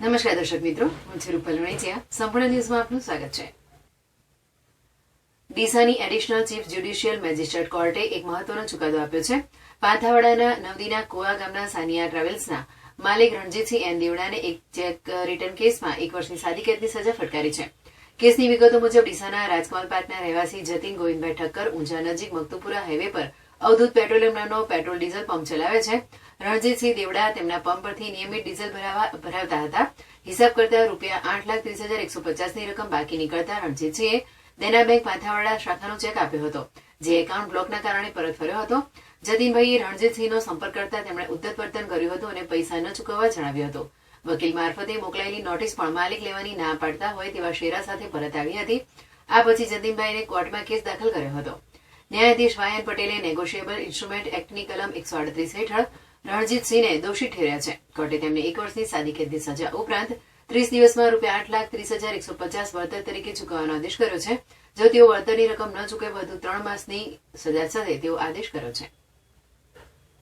નમસ્કાર દર્શક મિત્રો, હું છું રૂપલ વણેચિયા સંપૂર્ણ ન્યૂઝમાં આપનું સ્વાગત છે. ડીસાની એડિશનલ ચીફ જ્યુડિશિયલ મેજિસ્ટ્રેટ કોર્ટે એક મહત્વનો ચુકાદો આપ્યો છે. પાંથાવાડાના નવદીના કોવા ગામના સાનિયા ટ્રાવેલ્સના માલિક રણજીતસિંહ એન દેવડાને એક ચેક રિટર્ન કેસમાં એક વર્ષની સાદી કેદની સજા ફટકારી છે. કેસની વિગતો મુજબ ડીસાના રાજકમલ પાર્કના રહેવાસી જતીન ગોવિંદભાઈ ઠક્કર ઊંઝા નજીક મકતુપુરા હાઈવે પર અવધૂત પેટ્રોલિયમ નામનો પેટ્રોલ ડીઝલ પંપ ચલાવે છે. રણજીતસિંહ દેવડા તેમના પંપ પરથી નિયમિત ડીઝલ ભરાવા ભરાવતા હતા. હિસાબ કરતા રૂપિયા આઠ લાખ ત્રીસ હજાર એકસો પચાસની રકમ બાકી નીકળતા રણજીતસિંહે દેના બેંક પાથાવાડા શાખાનો ચેક આપ્યો હતો, જે એકાઉન્ટ બ્લોકના કારણે પરત ફર્યો હતો. જતીનભાઈએ રણજીતસિંહનો સંપર્ક કરતા તેમણે ઉદ્ધત વર્તન કર્યું હતું અને પૈસા ન ચૂકવવા જણાવ્યું હતું. વકીલ મારફતે મોકલાયેલી નોટિસ પણ માલિક લેવાની ના પાડતા હોય તેવા શેરા સાથે પરત આવી હતી. આ પછી જતીનભાઈને કોર્ટમાં કેસ દાખલ કર્યો હતો. ન્યાયાધીશ વાયન પટેલે નેગોશિયેબલ ઇન્સ્ટ્રુમેન્ટ એક્ટની કલમ એકસો અડત્રીસ હેઠળ રણજીતસિંહને દોષી ઠેર્યા છે. કોર્ટે તેમને એક વર્ષની સાદી કેદની સજા ઉપરાંત ત્રીસ દિવસમાં રૂપિયા આઠ લાખ ત્રીસ હજાર એકસો પચાસ વળતર તરીકે ચૂકવવાનો આદેશ કર્યો છે. જો તેઓ વળતરની રકમ ન ચૂકવે વધુ ત્રણ માસની સજા સાથે તેવો આદેશ કર્યો છે.